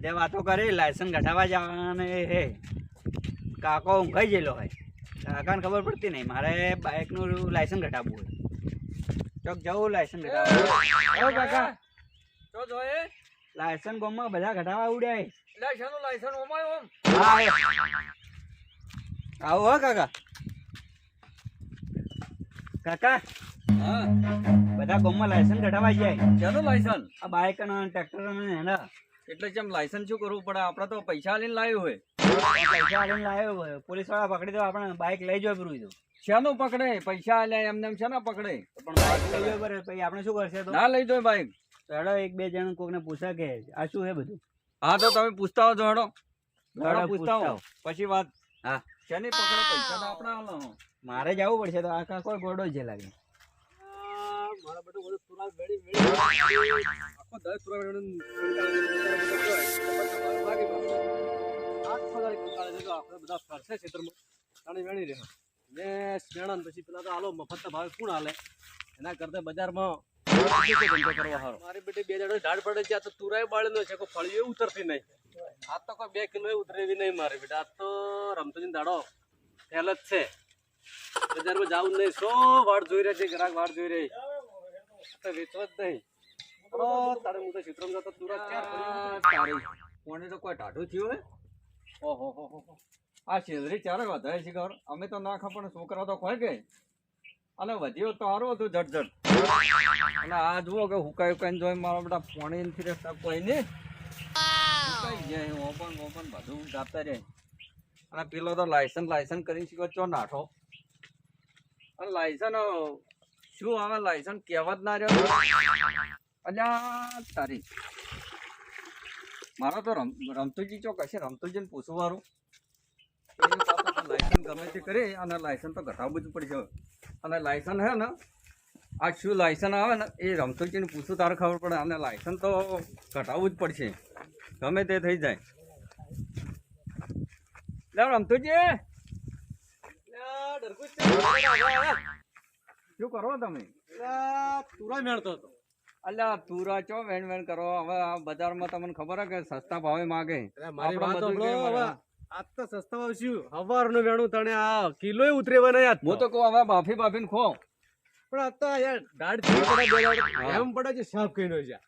બધે વાતો કરી લાયસન્સ કઢાવવા જવાને હે. કાકો ઊંઘાઈ ગયેલો હોય. કાકાને ખબર પડતી નહીં મારે બાઇકનું લાયસન્સ ઘટાવવું હોય. ચોક જવું લાયસન્સ ઘટાવવું કાકા. તો જોઈએ. લાયસન્સ ગોમમાં બધા ઘટાવા ઉડ્યા. એટલે લાયસન્સ ઓમાય ઓમ હા આવો હો કાકા. કાકા હા. બધા ગોમમાં લાયસન્સ ઘટાવા જાય. ચાલો લાયસન્સ આ બાઇક અને ટ્રેક્ટર અને એના. એટલે જેમ લાયસન્સ શું કરવું પડે? આપણે તો પૈસા લઈને લાવ્યું હોય. પૈસા લઈને લાવ્યો હોય. પોલીસવાળા પકડી દો આપણે બાઇક લઈ જવા પૂરું શાનું પકડે? પૈસા લે એમને એમ શાના પકડે? પણ બાઇક લઈ જવા પડે પછી આપણે શું કરશે ના લઈ દો બાઇક હેડો એક બે જણ કોકને પૂછે કે આ શું છે બધું? હા તો તમે પૂછતા હો હેડો હેડો પૂછતા હો પછી વાત. હા. શેની પકડે? પૈસા તો આપણે મારે જવું પડશે તો આખા કોઈ ગોડો જ છે લાગે. મારા બધું બધું સુરાજ વેડી વેડી આખો સુરાગ વેડી પછી પેલા તો હાલો મફત ભાવે કોણ હાલે એના કરતા બજારમાં મારી બેટી બે જણા ઢાળ પડે છે આ તો તુરાય છે કોઈ ફળીઓ ઉતરતી નહીં આ તો કોઈ બે કિલો ઉતરેવી નહીં મારી બેટા આ તો રમતોજી દાડો જ છે બજારમાં જાવું નહીં સો વાડ જોઈ રહ્યા છે ગ્રાહક વાળ જોઈ રહી તો જ નહીં ઓ, તારે હું તો ચિત્રમાં જતો તુરા ચાર ફળીઓ કોને તો. કોઈ ટાઢું થયું હે ઓહો હો હો હો. આ શેરડી ચારે વધારે છે ખબર? અમે તો ના ખબર છોકરા તો ખોઈ ગઈ અને વધ્યો તો સારું હતું જટ જટ અને આ જુઓ કે હુકાઈ હુકાઈને જોઈ મારા બધા પાણી નથી રહેતા કોઈ ગયા ઓપન ઓપન બધું જાતા રહે અને પેલો તો લાયસન્સ લાયસન્સ કરીને શીખો ચો નાઠો. અને લાયસન્સ શું આવે લાયસન્સ કહેવા જ ના રહ્યો? અલ્યા તારી. મારો તો રમ રમતુજી ચોક હશે રમતુજીને પૂછવું વાળું લાયસન્સ ગમે તે કરે અને લાયસન્સ તો ઘટાડવું જ પડશે અને લાયસન્સ હે ને આ શું લાયસન્સ આવે ને એ રમતુજીને પૂછવું તારે ખબર પડે. અને લાયસન્સ તો ઘટાડવું જ પડશે. ગમે તે થઈ જાય. લે રમતુજી. શું કરો તમે? તુરા મેળતો હતો. અલ્યા તુરા ચો વેણ વેણ કરો. હવે આ બજારમાં તમને ખબર હે કે સસ્તા ભાવે માગે. મારી વાત સાંભળો હવે. આજ તો સસ્તા આવશું હવારનું વેણું તને આ કિલો ઉતરેવા નહીં આજ હું તો કહું હવે બાફી બાફીને ખો. પણ આ તો યાર દાઢથી પડે. એમ પડે છે સાફ કહીનો છે.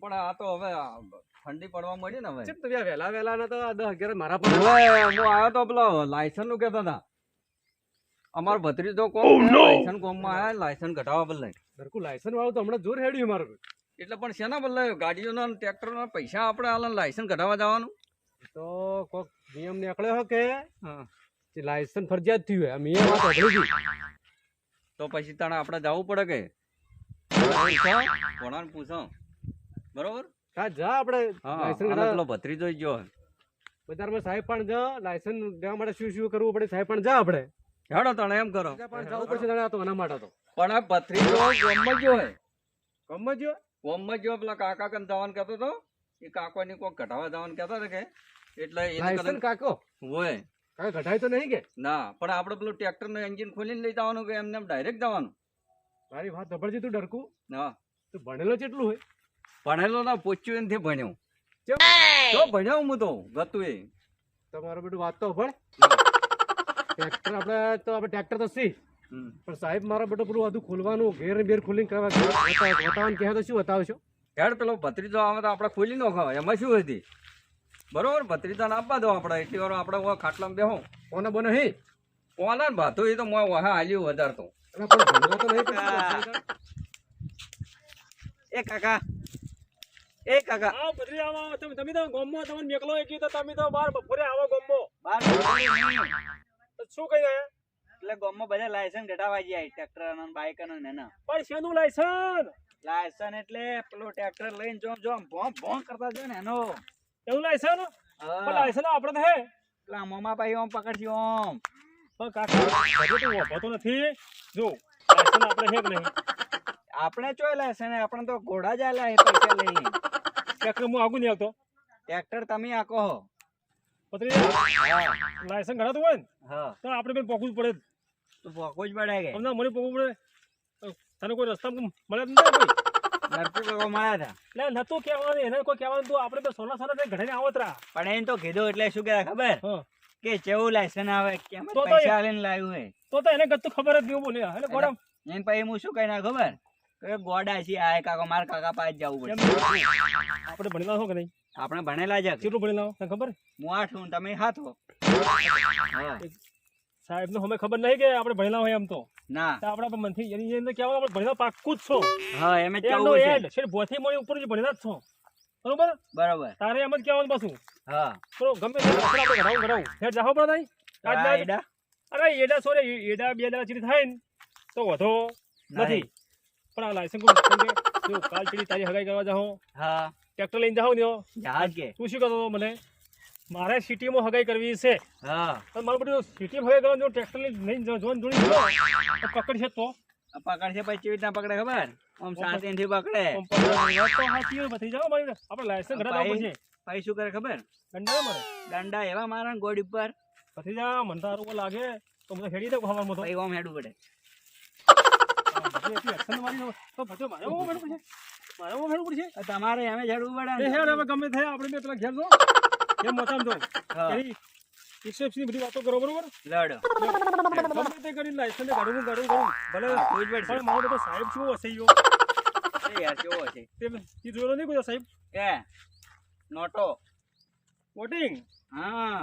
પણ આ તો હવે ઠંડી પડવા મળી ને હવે. ચેક તો વેલા વહેલા ના તો આ દસ અગિયાર મારા પણ હવે હું આવ્યો તો પેલો લાયસન્સનું કેતા હતા. અમારો ભત્રીજો કોમ લાયસન્સ કોમમાં આયા લાયસન્સ ઘટાવા બદલે. ઘરકું લાયસન્સ વાળું તો હમણાં જોર હેડ્યું મારું. એટલે પણ શેના બદલે ગાડીઓના ટ્રેક્ટરના પૈસા આપણે આલા લાયસન્સ કઢાવવા જવાનું? તો કોક નિયમ નીકળ્યો હો કે હા. લાયસન્સ ફરજિયાત થયું હે મેં વાત સાંભળી હતી. તો પછી તાણે આપણે જવું પડે કે? કોણાને પૂછો બરોબર? હા જા આપણે લાયસન્સ અને કઢાવ- પેલો ભત્રીજો ગયો બજારમાં સાહેબ પણ જા લાયસન્સ લેવા માટે શું શું કરવું પડે સાહેબ પણ જા આપણે. હેડો તણે એમ કરો. પણ જવું પડશે તણે આ તો એના માટે તો. પણ આ ભત્રીજો ગોમમાં ગયો હે ગમત જો પેલા કાકા કન જવાનું કહેતો તો? એ કોક ઘટાવા જવાનું કહેતા હતા કે? એટલે એને કાકો? હોય. કાકા ઘટાય તો નહીં કે? ના પણ આપણે પેલું ટ્રેક્ટરનું એન્જિન ખોલીને લઈ જવાનું કે એમને ડાયરેક્ટ જવાનું? મારી વાત તું ડરકું. હા તું ભણેલો કેટલું હોય? ભણેલો ના પોચ્યું એનથી ભણ્યો? તો ભણ્યો હું તો ગતું એ. તમારું બધું વાત તો ભણ ટ્રેક્ટર આપણે તો આપણે ટ્રેક્ટર તો સી. પણ સાહેબ મારા બધું પેલું બધું ખોલવાનું ઘેર ને બેર ખોલીને કરવા બતાવવાનું કહે તો શું બતાવશો? હેડ પેલો ભત્રીજો આવે તો આપણે ખોલી નો ખાવા એમાં શું હતી બરોબર ભત્રીજાને આપવા દો આપણે. એટલી વાર આપણે ખાટલામાં બેહો. કોને બને હે? કોના? ભાતો એ તો મોં વહા હાલ્યું વધારતો. અલા પણ ભણવા તો નહીં એ કાકા. એ કાકા. આવો બદરી આવો તમે તમે તો ગામમાં તમને મેકલો એક તો તમે તો બાર બપોરે આવો ગામમાં. બાર શું કહી રહ્યા એટલે ગામમાં બધા લાયસન્સ ઘટાવા જાય ટ્રેક્ટર અને બાઇક અને એના પણ શેનું લાયસન્સ લાયસન્સ એટલે પેલો ટ્રેક્ટર લઈને જોમ જોમ ભોમ ભોમ કરતા જો ને એનો. એવું લાયસન્સ પણ લાયસન્સ આપણે તો હે પેલા મોમા ભાઈ ઓમ પકડજો ઓમ પણ કાકા બધું તો વાપરતો નથી. જો લાયસન્સ આપણે હે કે નહીં? આપણે ચોય લાયસન્સ આપણે તો ઘોડા જ એ પૈસા લઈને. ટ્રેક્ટર હું આગું નહીં આવતો. ટ્રેક્ટર તમે આકો હો. પત્રી લાયસન્સ લાયસન્સ ઘડાતું હોય ને? હા. તો આપણે બેન પોકવું જ પડે તો ભોકો જ પડે કે? અમને મને પોકવું પડે. તને કોઈ રસ્તા મળે જ નહીં કોઈ? નરકુ નટુ કાકો મળ્યા હતા. એટલે નતું કહેવાનું એને તું કીધું એટલે શું ખબર. કે આવે કેમ પૈસા લાવ્યું હે તો તો ગતું ખબર જ નહીં બોલે એટલે ગોડમ એને પછી હું શું કહી ના ખબર? કે ગોડા છે આ કાકો માર કાકા પાસે જવું પડે આપણે ભણેલા હો કે નહીં? આપણે ભણેલા જ કેટલું ભણેલા હો ખબર? હું આઠ હું તમે હા. સાહેબ ને ખબર નહીં કે આપણે ભણેલા હોય એમ તો. ના. આપણા પણ મનથી એની અંદર કહેવાનું આપણે ભણેલા પાક્કું જ છો. હા એમ જ કેવું છે. એન્ડ છે ભોથી મળી ઉપર જ ભણેલા જ છો. બરોબર? બરોબર. તારે એમ જ કહેવાનું પાછું. હા. તો ગમે તે આપણે ઘડાવું ઘડાવું હેડ જાહો પણ નહીં આજ ના એડા? અરે એડા સોરે એડા બે દાડા ચીડી થાય ને તો વધો. નથી. પણ આ લાયસન્સ કોણ કાલ ચીરી તારી હગાઈ કરવા જાહો હા. ટ્રેક્ટર લઈને જાહો ને જહાજ કે તું શું કરતો મને? મારે સિટીમાં હગાઈ કરવી છે. હા. મારું બધું સિટીમાં હગાઈ કરવાનું ટ્રેક્ટર લઈને જોન જોડી તો પકડશે તો. પકડશે પછી કેવી રીતના પકડે ખબર? આમ શાંતિથી પકડે. પકડે. તો હાથી બધી જાઓ મારી આપણે લાયસન્સ ઘરે લાવવું છે ભાઈ શું કરે ખબર? દંડા મારે. દંડા એવા મારે ને ઉપર. પછી જા મને તારું લાગે તો મને હેડી દે ખબર તો. ભાઈ ઓમ હેડું પડે. તમારે એમ જ પડે ગમે થાય આપણે બે પેલા ઘેર જો એમ મતામ જો એની રિસેપ્શનની બધી વાતો કરો બરોબર? લડ. ગમે તે કરીને લાયસન્સ કાઢવું કાઢવું કાઢવું ભલે કોઈ જ પણ મારો બધો સાહેબ શું હશે યો એ યાર કેવો છે તે ઈ જોયેલો નહીં કોઈ સાહેબ? કે નોટો. વોટિંગ? હા.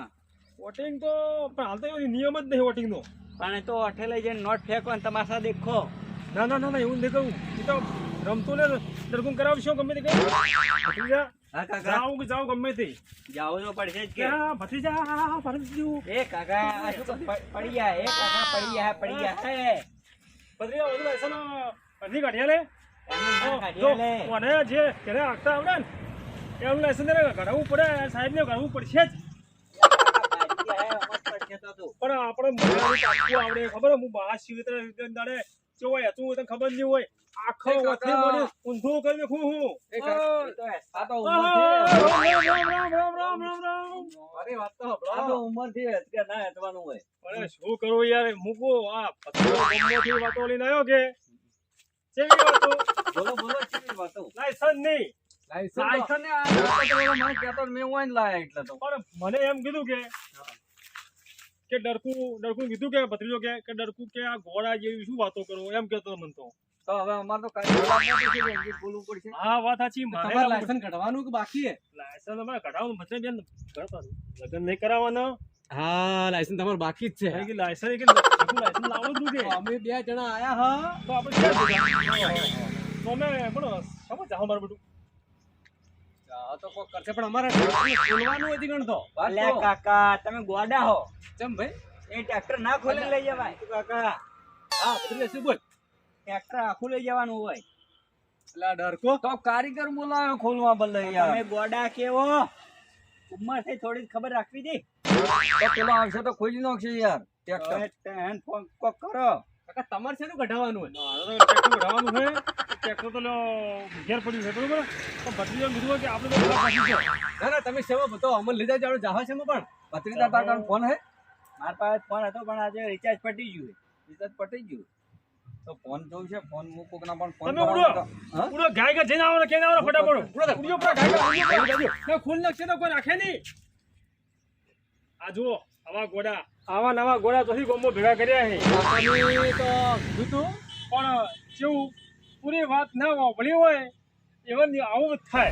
વોટિંગ તો પણ હાલ તો નિયમ જ નહીં વોટિંગનો. પણ એ તો અઠે લઈ જઈને નોટ ફેંકો ને તમાશા દેખો. ના ના ના ના એવું નહીં કહું. એ તો રમતો ને દરગું કરાવશો ગમે તે કઈ ભત્રીજા હા કાકા. જાઓ કે જાઓ ગમે તે? જાવું તો પડશે જ કે. ભત્રીજા ભત્રીજું એ કાકા પડી ગયા એ કાકા પડી ગયા પડી ગયા હે. ભત્રીજા ઓલું એસન અરજી કાઢ્યા લે. જો જે તેને આગતા આવડે ને એનું લાયસન્સ કઢાવવું પડે સાહેબને કઢાવવું પડશે જ. તો તું. પણ આપણે આવડે ખબર હે? બહાર રીતે દાડે જો હોય તને ખબર નહીં હોય. આખો વચ્ચે બોલી ઊંધું કરી નાખું હું? એ કાકા, એ તો હે. આ તો રામ રામ રામ રામ રામ રામ રામ મારી વાત તો હબળા તો ઉંમર ઉંમરથી હેચકે ના હેચવાનું હોય. અરે શું કરું યાર? મૂકો. આ પથ્થરો ગમ્મોથી વાતો લઈને આવ્યો કે? ચેવી વાતો? બોલો બોલો ચેવી વાતો? લાયસન્સ નહીં. લાયસન્સ ને આ મને કહેતો મેં વાંઈ લાયા એટલે તો. પણ મને એમ કીધું કે કે ડરકું ડરકું કીધું કે ભત્રીજો કે કે ડરકું કે આ ઘોડા જેવી શું વાતો કરો? એમ કેતો મને તો. તો હવે અમાર તો કાઈ બોલવાનું નથી કે એમથી બોલવું પડશે. હા વાત સાચી મારે તમારે લાયસન્સ કઢવાનું કે બાકી છે? લાયસન્સ અમારે કઢાવવાનું મતલબ બેન કરતા લગ્ન નહીં કરાવવાનો. હા લાયસન્સ તમારું બાકી જ છે. કે લાયસન્સ કે લાયસન્સ લાવો જ કે અમે બે જણા આયા હા? તો આપણે ક્યાં? તો અમે બોલો સમજ જાવ મારું બધું. તો કોક કરશે પણ અમારે ખોલવાનું હતી ગણતો વાત કાકા તમે ગોડા હો. ચમ ભાઈ? એ ટ્રેક્ટર ના ખોલી લઈ જવાય. કાકા. હા શું બોલ. ટ્રેક્ટર આખું લઈ જવાનું હોય. એટલે ડરકો? તો કારીગર બોલાવે ખોલવા બદલે તમે ગોડા કેવો? ઉંમર થઈ થોડી ખબર રાખવી હતી તો પેલો આવશે તો ખોલી નાખશે યાર ટ્રેક્ટર. ટેન ફોન કોક કરો. કાકા તમારે શેનું કઢાવવાનું હોય? ટ્રેક્ટર કઢાવવાનું છે. ટ્રેક્ટર તો ઘેર પડ્યું છે બરોબર? તો ભત્રીજો કીધું હોય કે આપણે તો પાછી છે. ના ના તમે સેવા બધો અમલ લીધા જાવ જાવ છે પણ. ભત્રીજા તારા ફોન હે? મારા પાસે ફોન હતો પણ આજે રિચાર્જ પટી ગયું રિચાર્જ પટી ગયું? તો ફોન જોયું છે ફોન મૂકો કે ના પણ ફોન તમે ઉડો. પૂરો ગાય ગાય જઈને આવો ને કેને આવો ફટાફટ ઉડો. ઉડ્યો પૂરા ગાય ગાય. ના, ખુલ્લ નાખશે તો કોઈ રાખે નહીં આ જુઓ આવા ગોડા આવા નવા ગોડા તો ગોમો ભેગા કર્યા છે કાકાની તો કીધું પણ જેવું પૂરી વાત ના વાપરી હોય ની આવું થાય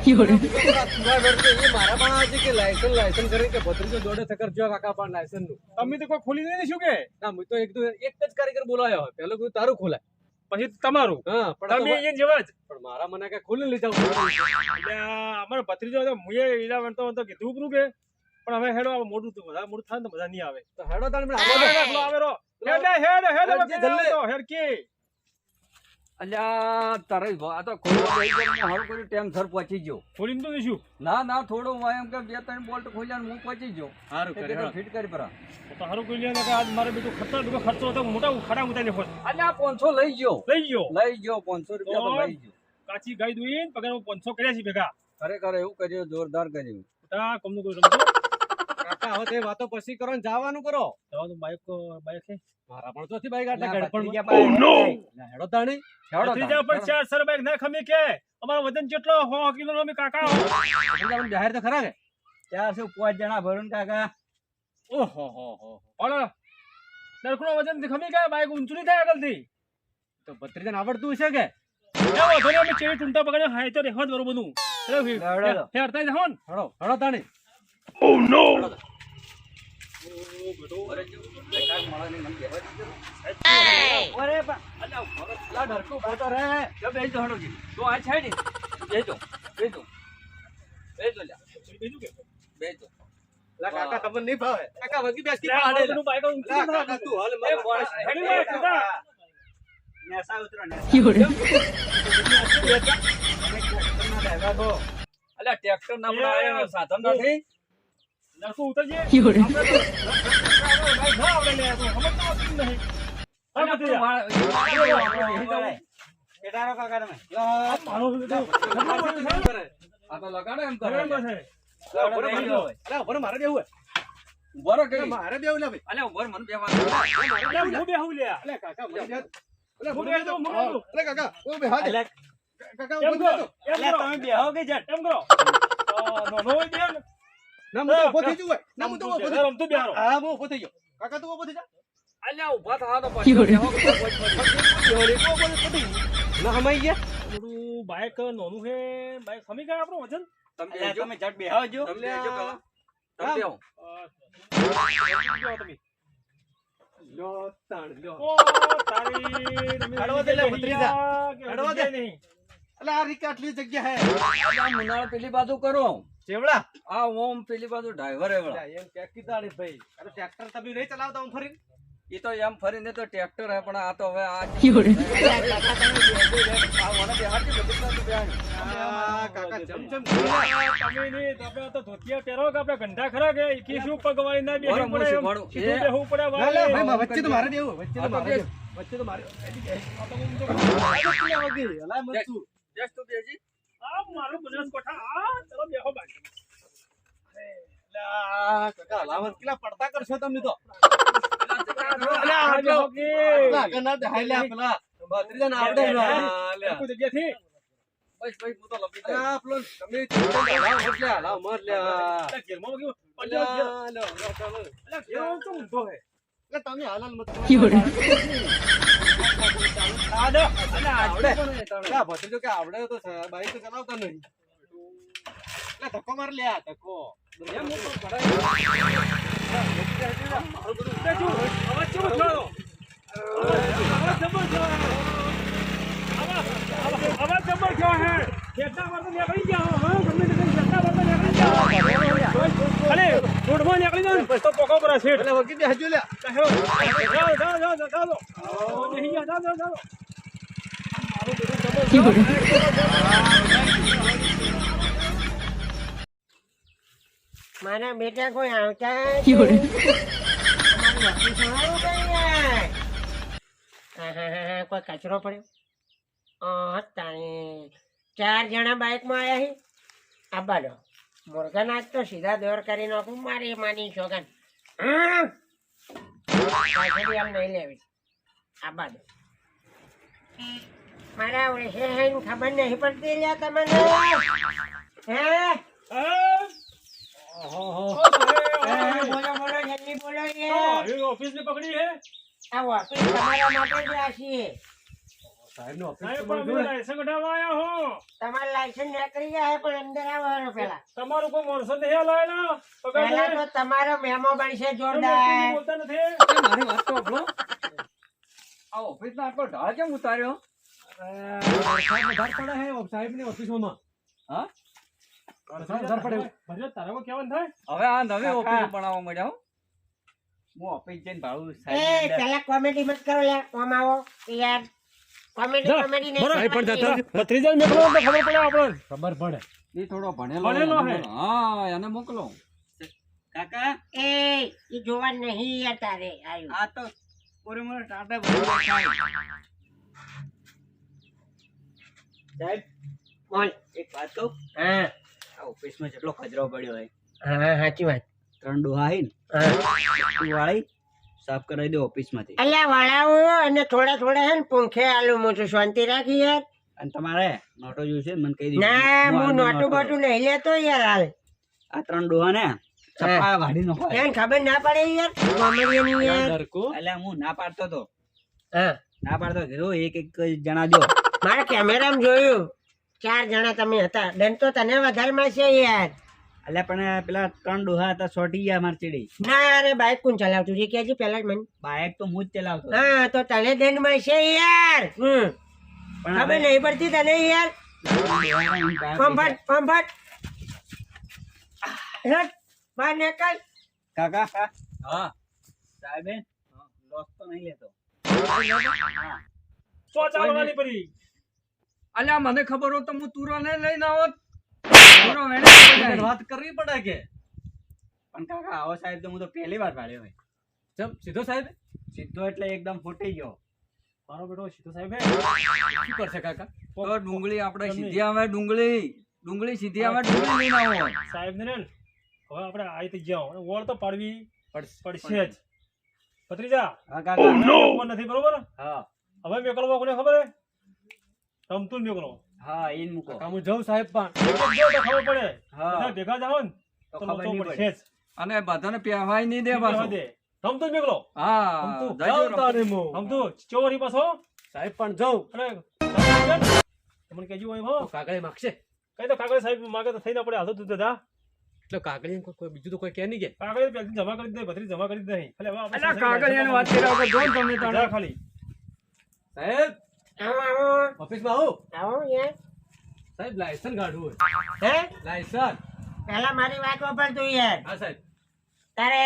મારા પણ આવે છે કે લાયસન્સ લાયસન્સ કરી કે ભત્રીજો જોડે થકર જો કાકા પણ લાયસન્સનું તમે તો કોઈ ખોલી નહીં શું કે ના હું તો એક એક જ કારીગર બોલાયો હોય પેલો કીધું તારું ખોલાય પછી તમારું હા પણ તમે આ જેવા જ પણ મારા મને કઈ ખોલી એટલે અમારો ભત્રીજો હતો મુએ ઈલા વણતો વણતો કીધું કરું કે પણ હવે હેડો હવે મોટું તો મોટું થાય ને તો મજા નહીં આવે તો હેડો તારે આવે રો, હેડ હેડ હેડ હવે હેડ જે પેલા જલ્દી. હેડ કે અલ્યા તારે આ તો ખોલવા બેસી ગયો હારું કર્યું ટાઈમ સર પહોંચી ગયો. ખોલીને તો જઈશું ના ના થોડો હું એમ કે બે ત્રણ બોલ્ટ ખોલ્યા ને હું પહોંચી ગયો. સારું તે ફિટ કરી પરા. તો સારું કરી લે કે આજ મારે બીજું ખર્ચો બીજો ખર્ચો હતો મોટા ખડા ઉતારી ફોન અલ્યા પાંચસો લઈ ગયો. લઈ ગયો? લઈ ગયો પાંચસો રૂપિયા તો લઈ ગયો. કાચી ગાય દોઈને પગાર પાંચસો કર્યા છે ભેગા. ખરેખર એવું કર્યું જોરદાર કર્યું. કમનું કોઈ કાકા હવે તે વાતો પછી કરો ને જવાનું કરો. જવાનું બાઈક બાઈક છે. મારા પણ ચોથી બાઈક આટલા અલ્યા, પણ. પાસે ના, હેડો તાણી. હેડો ત્રીજા પર પણ ચાર સર બાઈક ના ખમી કે. અમારો વજન કેટલો હો કિલો નો કાકા હો. તમને જાહેર તો ખરા કે ચારસો પાંચ જણા ભરું કાકા. ઓહો હો હો. ઓલો સરખું વજન ખમી ગયા બાઈક ઊંચું નહીં થાય આગળથી. તો ભત્રીજાને આવડતું હશે કે? વાંધો અમે ચેવી ટૂંટા પકડ્યો? હાય તો રહેવા જ બરોબરનું. હેડો હેડો લડો. હે, હડતાઈ જાઓ ને. હળો હળો તાણી. અરે પણ કાકા તમને નહીં ભાવે કાકા વગી બેસ આ બધું બાઈક કાકા. તું હાલ લે, કાકા. નેસા ઉતરો નેસા. અલા, ટ્રેક્ટર ના સાધન નથી. લડકું ઉતરજે. ના. મારે- કાકા મારો લે મને. બેહું કાકા મને ઓ કાકા તમે બેહો કે જટ એમ કરો. નાનો બેન. ના હું તો ઊભો થઈ જઉં. ના હું તો ઊભો થઈ રમતું બેહારો. હા હું ઊભો થઈ ગયો. કાકા તું ઊભો થઈ જા. અલ્યા, ઊભા થા તો પછી. ના હમાઈ ગયા. થોડું બાઈક નોનું હે. બાઈક સમી ગયા આપણો વજન? તમે તમે જટ બેહો જો. તમે બેસજો તમે બેહો. તમે લ્યો તાણ લ્યો ઓ તારી તમે દે લે, ભત્રીજા. ગયા કે હળવા હજી દે. નહીં. અલા આ રીકા આટલી જગ્યા હે. મુનાળ પેલી બાજુ કરો. ચેવડા? આ ઓમ પેલી બાજુ ડ્રાઈવર એવડા. એમ કે કીધાડી ભાઈ. અરે ટ્રેક્ટર તમે નહીં ચલાવતા હું ફરી એ તો એમ ફરીને તો ટ્રેક્ટર હે પણ આ તો હવે આ વચ્ચે તો મારે વચ્ચે તો આ મારે તો મારે આ ચલો બેહો બાજુ. કાકા હલાવન કેટલા પડતા કરશો તમે તો? તમે હલાવ મત ભત્રીજો કે આવડે તો બાઈક તો ચલાવતા નહીં અલા, ધક્કો માર લે આ ધક્કો. અવાજ જબર થયો હે. ખેતના વાર તો નીકળી ગયા હો, ગમે તે કરીને વાર તો નીકળી ગયા. અરે, રોડમાં નીકળી તો પોકો પર હશે. એટલે વગી દે હજુ લે જાઓ, જાઓ, જાઓ, જાઓ, જાઓ, જાઓ. ઓ, બેસી ગયા, જાઓ, જાઓ, જાઓ. મારું બેટા કોઈ આવતા છે? કઈ કચરો પડ્યો. ચાર જણા બાઇકમાં આવ્યા છે આબા દો મુરગન આજ તો સીધા દોર કરી નાખું મારી માની છોગન આમ નહીં લેવી. આબા દો મારા ઓળે છે હે ખબર નહીં પડતી લ્યા તમને. હે? ઓફિસ આ, ઓફિસને પકડી હે? આ ઓફિસ તમારા માટે જ આ છીએ. સાહેબ નો હો. તમારું લાયસન્સ નીકળી જાય પણ અંદર આવવાનું પેલા. તમારું કોઈ માણસો નહીં? પગાર પેલા તો તમારો મેમો બનશે તમે જોરદાર. બોલતા નથી? મારી વાત તો સાંભળો. આ ઓફિસનો આટલો ઢાળ કેમ ઉતાર્યો? સાહેબ વધારે પડે હે સાહેબની હા કોઈ કહેવાનું થાય? હવે આ નવી ઓફિસ બનાવવા મળ્યા હો. હું ઓફિસ જઈને ભાડું એ પેલા કોમેડી મત કરો યાર કોમ આવો યાર કોમેડી નહીં પણ મોકલો તો ખબર પડે આપણને. ખબર પડે. એ થોડો ભણેલો ભણેલો હે. હા એને મોકલો. કાકા? એ ઈ જોવા નહીં યાર તારે આયુ. આ તો પૂરે મોરે ટાટા ભરી સાહેબ સાહેબ બોલ. એક વાત કહું? હા. આ ઓફિસમાં જેટલો કચરો પડ્યો હોય હા સાચી વાત. ત્રણ ડોહા વાળી સાફ કરાવી દે ઓફિસમાંથી. અલ્યા વળાવું અને થોડા થોડા હે ને પંખે આલુ હું તો શાંતિ રાખી યાર. અને તમારે નોટો જોઈશે મને કહી દીધું. ના હું નોટો બોટું નહીં લેતો યાર હાલ. આ ત્રણ ડોહા ને ચપ્પા વાડી નો એને ખબર ના પડે યાર. એટલે હું ના પાડતો તો. હા. ના પાડતો કીધું એક એક જણા જો મારા કેમેરામાં જોયું. ચાર જણા તમે હતા. ડન તો તને વધારે મળશે યાર. એટલે પણ પેલા ત્રણ ડોહા હતા સોટી ગયા માર ચીડી. ના અરે બાઈક કોણ ચલાવતું? છે કેજે પેલા જ મને. બાઇક તો હું જ ચલાવતો હા તો તને દંડ મળશે યાર. હમ. પણ હવે નહીં પડતી તને યાર. ડોહાને હું કાંઈ પંફટ પંફટ હેટ, બહાર નીકળ. કાકા? હા. સાહેબ? લોસ તો નહીં લેતો. સો ચાલવાની પડી? અલ્યા મને ખબર હોત તો હું તુરો ને લઈને આવત જાય. વાત કરવી પડે કે? પણ કાકા આવો સાહેબ તો હું તો પહેલી વાર પાડ્યો હોય. ચમ સીધો સાહેબ? સીધો એટલે એકદમ ફૂટી ગયો. મારો બેટો સીધો સાહેબ શું કરશે કાકા? તો ડુંગળી આપણે સીધી આવે ડુંગળી. ડુંગળી સીધી આવે ડુંગળી લઈને આવો સાહેબ ને હવે આપણે આવી તો જાઓ ઓળ તો પાડવી પડશે. જ. ભત્રીજા હા કાકા. નથી બરોબર? હા. હવે મેકલવો કોને ખબર હે? રમતું મેકલો. હા ઈન મૂકો. કાકા હું જાઉં સાહેબ પણ. તો ખબર પડે. હા. બધા ભેગા જાવ ને તો તો ખબર નહીં પડશે પડે. અને બધાને પહેવાય નહીં દે. પાછું દે રમતું હા રમતું. જજો જાઉં રમતું. તારે હું. રમતું ચોરી પાછો. સાહેબ પણ જાઉં. અને તમને કેજો હોય હો. તો કાગળે માગશે. કઈ તો કાગળે સાહેબ માગે તો થઈ ના પડે હાથો તું. દાદા એટલે કાગળી કોઈ બીજું તો કોઈ કે નહીં કે. કાગળી પેલી જમા કરી દે ભત્રી જમા કરી દે નહીં. હવે આપણે અલ્યા કાગળિયાની વાત કર્યા વગર જો તમે ખાલી. સાહેબ આવો આવો. ઓફિસમાં આવો. આવો યાર. સાહેબ લાયસન્સ કાઢવું હે? લાયસન્સ પેલા મારી વાત વાપર તું યાર. હા સાહેબ. તારે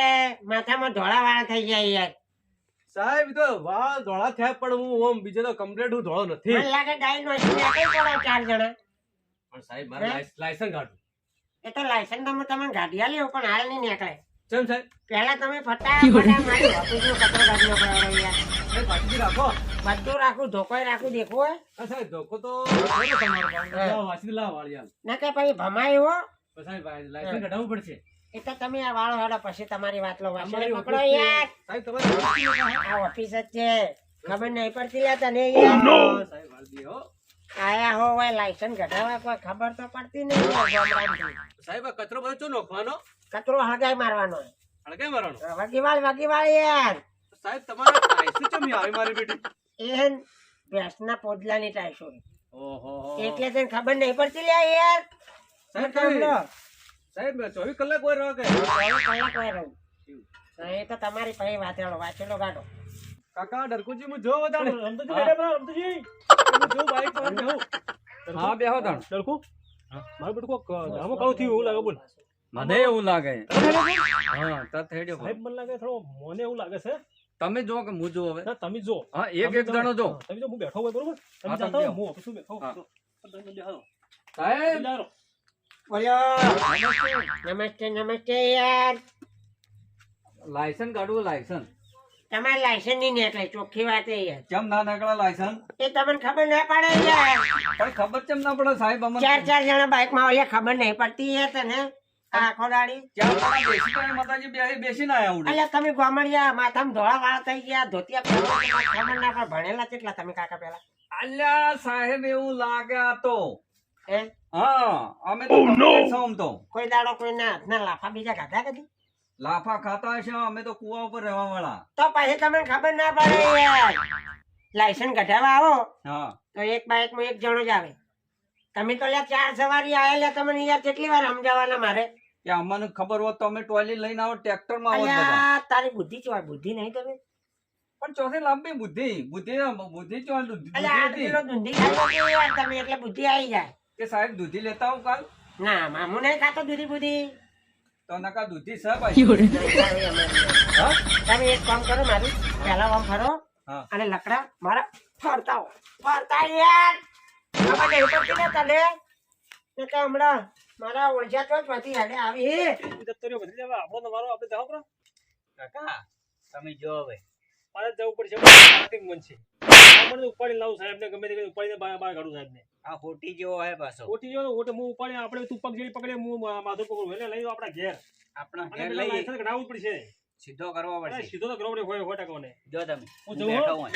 માથામાં ધોળા વાળા થઈ જાય યાર. સાહેબ તો વાળ ધોળા થયા પણ હું ઓમ બીજો તો કમ્પ્લેટ હું ધોળો નથી. મને લાગે ગાય નો કઈ પડો ચાર જણા. પણ સાહેબ મારે લાયસન્સ કાઢવું. એ તો લાયસન્સ તમે તમે ગાડિયા લેવું પણ હાલ નહીં નીકળે. ચમ સાહેબ? પેલા તમે ફટા ફટા મારી ઓફિસનો કચરો ગાડી યાર. રાખો. બધું રાખું ધોકોય રાખું દેખવું સાહેબ ધોકો તો ખરો તમારો પણ હા. જાઓ, વાંચી લાવો વાળી ના કે પછી ભમાય હો. સાહેબ આ કઢાવવું પડશે. એ તો તમે આ વાળો હેડો પછી તમારી વાત લો વાસણે પકડો યાર. સાહેબ તમારે ઓફિસ છે. ને? આ ઓફિસ જ છે. ખબર નહીં પડતી લે તને યાર. સાહેબ વાળી હો. આયા હો હોય લાયસન્સ કઢાવવા કોઈ ખબર તો પડતી નહીં સાહેબ કચરો બધો ચો નોખવાનો? કચરો હળગાઈ મારવાનો. કેમ મારવાનો? વગીવાળ વગીવાળ યાર. સાહેબ તમારા લાયસન્સ ચમ આવી મારી બેટી? એ ભેંસના પોદલાની ટાઈસો ઓહો. એટલે તને ખબર નહીં પડતી લે યાર. સાહેબ સાહેબ ચોવીસ કલાક કોઈ રહો કે ચોવીસ કલાક કોઈ રહું. એ તો તમારી પાસે વાંચેલો વાંચેલો ગાડો. કાકા ડરકુજી હું જો વધારે. રમતુજી. બેટા હું બાઈક પર. જાઉં હા બેહો તાણ. ડરકુ? મારું બેટું કોક આમાં કાળું થયું એવું લાગે બોલ. મને એવું લાગે. હા તો થેડ્યો સાહેબ મને લાગે થોડો મને એવું લાગે છે તમે જો કે હું હવે. તમે જો હા એક એક જણો જો તમે જો હું બેઠો હોય બરોબર? તમે જાતા હું ઓફિસ હું બેઠો તમે. સાહેબ! નમસ્તે. નમસ્તે યાર. લાયસન્સ કાઢવું લાયસન્સ તમારે લાયસન્સ નહીં નીકળે ચોખ્ખી વાત એ યાર. કેમ ના નીકળે લાયસન્સ એ તમને ખબર ના પડે યાર. પણ ખબર કેમ ના પડે સાહેબ અમને? ચાર ચાર જણા બાઇકમાં ઓલે ખબર નહીં પડતી યાર તને. આ આખો દાડી બેસી તો માતાજી બેસી બેસીને આયા ઉડી. અલ્યા તમે ગોમડિયા માથામાં ધોળા વાળા થઈ ગયા ધોતિયા પહેરવા તો કાંઈ ખબર ના પડે ભણેલા કેટલા તમે કાકા પેલા અલ્યા સાહેબ એવું લાગે તો. હે? હા અમે તો complete તો. કોઈ દાડો કોઈના હાથના લાફા બીજા ખાધા કદી લાફા ખાતા હશે અમે તો કુવા ઉપર રહેવા વાળા તો પછી તમને ખબર ના પડે યાર. લાયસન્સ કઢાવા આવો. હા. તો એક બાઇકમાં એક જણો જ આવે. તમે તો લ્યા ચાર સવારી આવેલા તમને યાર કેટલી વાર સમજાવવાના મારે? કે અમને ખબર હોત તો અમે ટોયલી લઈને આવો ટ્રેક્ટરમાં આવો તારી બુદ્ધિ ચો બુદ્ધિ નહીં તમે. પણ ચોથી લાંબી બુદ્ધિ બુદ્ધિ બુદ્ધિ ચો દૂધી અલ્યા આઠ હતી. કિલો દૂધી ખાઈ લો યાર તમે એટલે બુદ્ધિ આવી જાય. કે સાહેબ દૂધી લેતા આવું કાલ? ના મામુ નહીં ખાતો દૂધી બુદ્ધિ તો નકા દૂધી છે ભાઈ. હા? તમે એક કામ કરો મારું પહેલા વામ ફરો હા. અને લકડા મારા ફરતા હો. ફરતા યાર. પડતી ને તને કે હમણાં મારા ઓળજા તો જ હાલે આવી રહ્યો ભત્રીજા, હવે આપણો તમારો આપણે જાવ બરો. કાકા તમે જો હવે મારે જવું પડશે મન છે મને ઉપાડી લાવું સાહેબને ગમે તે ઉપાડીને બહાર બહાર કાઢું સાહેબને આ ખોટી જેવો હે પાછો ખોટી જો ઓટે હું ઉપાડી આપણે તું પગ જેવી પકડે હું મા- માથું પકડું એટલે લઈ આપણા ઘેર આપણા ઘેર લઈ લાયસન્સ કઢાવવું પડશે સીધો કરવો પડશે સીધો તો ગ્રાઉન્ડે હોય હોય ટકાઓને જો તમે હું જઉં બેઠો હો? હોય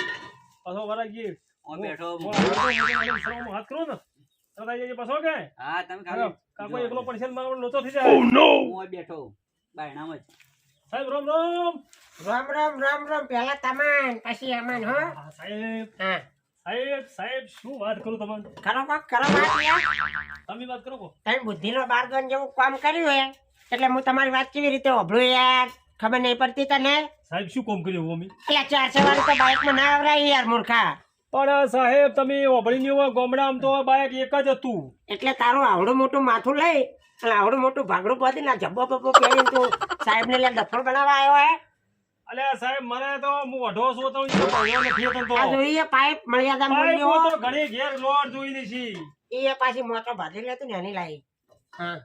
પાછો વરાગી હું બેઠો હું હાથ કરું ને આઈ પાછો કે હા તમે ખાલી કાકો એકલો પડશે ને મારો લોચો થઈ જાય. હું બેઠો બાયણામાં જ. સાહેબ રામ રામ. રામ રામ રામ રામ. પેલા તમાન પછી અમન હો. સાહેબ. હા. સાહેબ સાહેબ શું વાત કરું તમને? કરો વાત કરો વાત યાર. તમે વાત કરો કો તમે બુદ્ધિનો બારગન જેવું કામ કર્યું હે. એટલે હું તમારી વાત કેવી રીતે ઓભળું યાર? ખબર નહીં પડતી તને? સાહેબ શું કામ કર્યું અમે? એટલે ચાર સવારે તો બાઇકમાં ના આવરાય યાર મૂર્ખા. પણ સાહેબ તમે ઓભળીને હોય ગામડામાં તો બાઈક એક જ હતું. એટલે તારું આવડું મોટું માથું લઈ અને આવડું મોટું ભાગડું પહોંચી ના જબ્બો બબ્બો પહેરી તું સાહેબ ને ડફળ બનાવવા આવ્યો હે? અલ્યા સાહેબ મને તો હું અઢો સો તો નથી તો. આ જોઈએ પાઇપ મર્યાદા મૂલ્યો. તો ઘણી ઘેર લોડ જોઈ લીધી એ પાછી મોટો ભાજી લેતું ને એની લાઈ. હા.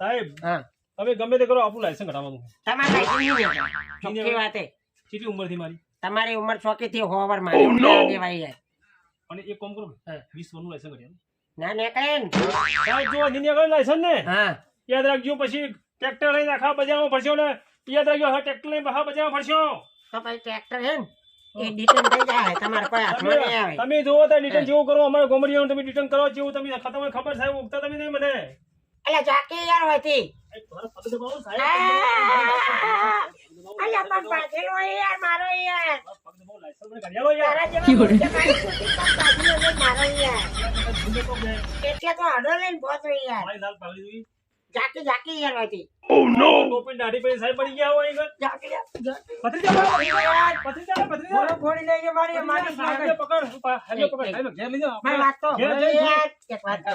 સાહેબ હા. તમે ગમે તે કરો આપણું લાયસન્સ કઢાવવાનું તમારે લાયસન્સ નહીં વાત. કેટલી ઉંમરથી મારી? તમારી ઉંમર ચોકી થી હોવર મારી ના દેવાય યાર? અને એક કામ કરો વીસ વર્ષનું લાયસન્સ કઢાવ્યું ના નીકળે જો નિને કરો લાયસન્સ ને હા. યાદ રાખજો પછી ટ્રેક્ટર લઈને આખા બજારમાં ફરશો ને યાદ રાખજો હા ટ્રેક્ટર લઈને આખા બજારમાં ફરશો. તો પછી ટ્રેક્ટર હે એ ડિટેન થઈ જાય તમારે કોઈ હાથમાં નહીં આવે. તમે જોવો તો રિટર્ન જેવું કરો અમારે ગોમડીઓ તમે રિટર્ન કરો જેવું તમે તમને ખબર સાહેબ ઉગતા તમે નહીં મને એટલે જાકી યાર હોતી મારા અલ્યા પગ ભાજેલો યાર મારો યાર તારા જેવા મારી મારો યાર એટલે તો હડો લઈને યાર મારી જાકી જાકી યાર હોતી ટોપી દાઢી સાહેબ પડી ગયા હોય આગળ જાકી જાકી. પથરી જા પથરી જા પથરી જા બોલો ફોડી મારી મારી પકડ પકડ લઈ જાઓ મારી વાત તો ઘેર હંભળો જઈ યાર. એક વાત તો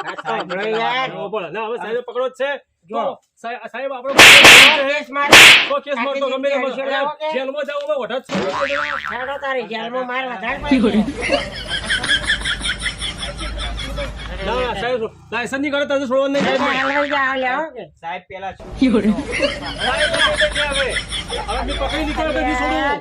વાત તો યાર જો બોલો ના હવે સાહેબ પકડો જ છે જો. સાહેબ આપણો કેસ મારી. તો કેસ મારતો ગમે તે જિંદગી મારો. જેલમાં જાવ અમે વઢા જ તારી જેલમાં માર વધારે ના સાહેબ લાયસન્સની કાઢો છોડવાનું નહીં? સાહેબ. પેલા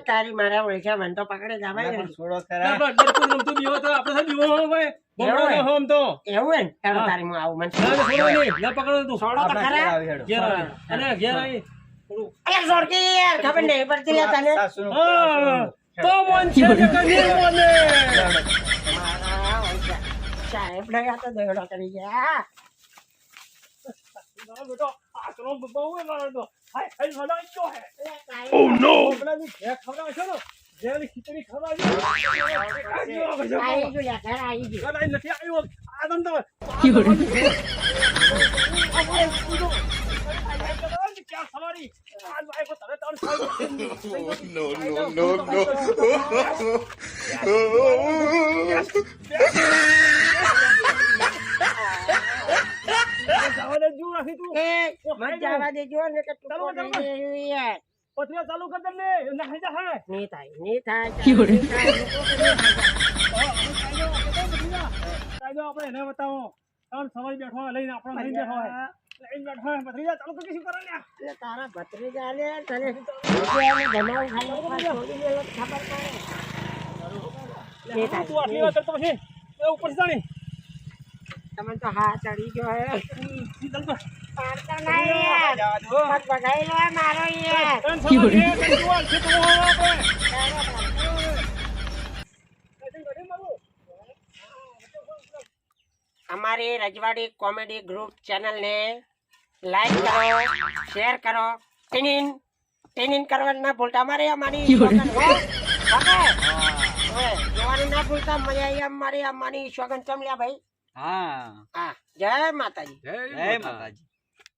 તારી મારા ઓળખ્યા મને તો પકડે જવાય ને. છોડો ખરા પણ ડરકું રમતું તો આપણે સાહેબ હોય. ગમડો એવું ના હો આમ તો. એવું હે ને? તારી હું આવું મને ના, ના, છોડો નહીં. ના પકડો તું. છોડો તો ખરા. ઘેર આવી હેડો. ઘેર આવી. અને ઘેર આવી. થોડું. અલ્યા, યાર, ખબર નહીં પડતી યાર તને સાસુનું હા, છોડો. તો મન છે કે કદી મને. સાહેબ ને તો દોયડો કરી ગયા બેટો, આ તો બહુ મારો તો. હાય, હાય, હલાઈ ગયો હે. અલ્યા, પેલાની ઘેર ખવડાવશો ને, ઘેરની ખીચડી. ખાજો, ખાજો. આઈ ગયું લ્યા, ઘર આઈ ગયું. કદાચ નથી આવ્યો. આ તમ તો- no, no, no, no. જવા દે, જુ રાખી તું. મત જવા દેજો ને કે યાર. પથરીઓ ચાલુ કર દે ને. નાખી જા, હે. નહીં થાય, નહીં થાય, નહીં થાય, લોકો તો નહીં થાય. કાયદો આપણે એને બતાવો ત્રણ સવારી બેઠો લઈને આપણો લઈને બેઠો લઈને બેઠો ભત્રીજા ચાલુ કરી શું કરે લ્યા? તારા ભત્રીજા લે, તને ભત્રીજાને ખાલી છોડી દેલો ખબર પડે. તું આટલી વાત કરતો પછી ઉપર જાણી તમને તો હા ચડી ગયો હે. અમારી રજવાડી કોમેડી ગ્રુપ ચેનલને લાઈક કરો શેર કરો ટીનિન ટીનિન કરવાનું ના ભૂલતા. અમારે અમારી જોવાનું ના ભૂલતા. મજા આવી અમારી અમારી સ્વગન ચમલ્યા ભાઈ? હા. જય માતાજી. જય માતાજી.